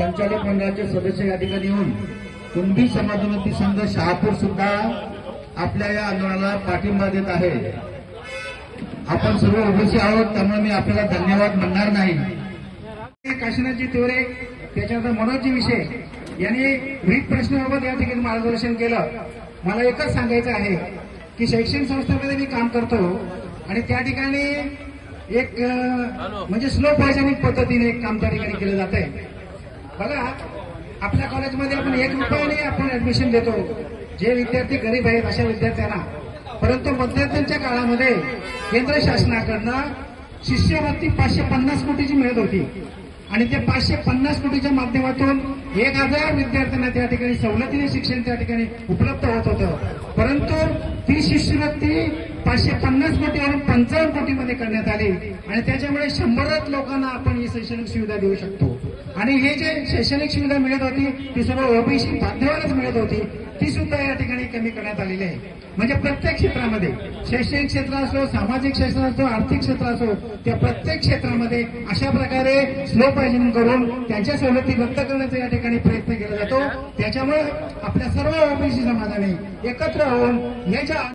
संचालक मंडळाचे सदस्य या ठिकाणी येऊन कुणबी समाजोन्नती संघ शहापूर सुद्धा आपल्या या आंदोलनाला पाठिंबा देत आहे. आपण सर्व ओबीसी आहोत त्यामुळे मी आपल्याला धन्यवाद म्हणणार नाही. काशीनाथजी तिवरे त्याच्यानंतर मनोजी विषय यांनी विविध प्रश्नाबाबत या ठिकाणी मार्गदर्शन केलं. मला एकच सांगायचं आहे की शैक्षणिक संस्थेमध्ये मी काम करतो आणि त्या ठिकाणी एक म्हणजे स्लो पॉयझनिंग पद्धतीने एक काम त्या ठिकाणी केलं जात आहे बघा आपल्या कॉलेजमध्ये आपण एक रुपयाने आपण ऍडमिशन देतो. जे विद्यार्थी गरीब आहेत अशा विद्यार्थ्यांना. परंतु मध्यंतरच्या काळामध्ये केंद्र शासनाकडनं शिष्यवृत्ती पाचशे पन्नास कोटीची मिळत होती. आणि ते पाचशे पन्नास कोटीच्या माध्यमातून एक हजार विद्यार्थ्यांना त्या ठिकाणी सवलतीने शिक्षण त्या ठिकाणी उपलब्ध होत होतं. परंतु ती शिष्यवृत्ती पाचशे पन्नास कोटीवरून पंचावन्न कोटीमध्ये करण्यात आली आणि त्याच्यामुळे शंभरच लोकांना आपण ही शैक्षणिक सुविधा देऊ शकतो. आणि हे जे शैक्षणिक सुविधा मिळत होती ती सर्व ओबीसी बांधवालाच मिळत होती. ती सुद्धा या ठिकाणी कमी करण्यात आलेली आहे. म्हणजे प्रत्येक क्षेत्रामध्ये शैक्षणिक क्षेत्र असो सामाजिक क्षेत्र असो आर्थिक क्षेत्र असो त्या प्रत्येक क्षेत्रामध्ये अशा प्रकारे स्लो पायलिंग करून त्यांच्या सवलती रद्द करण्याचा या ठिकाणी प्रयत्न केला जातो. त्याच्यामुळे आपल्या सर्व ओबीसी समाजाने एकत्र होऊन याच्या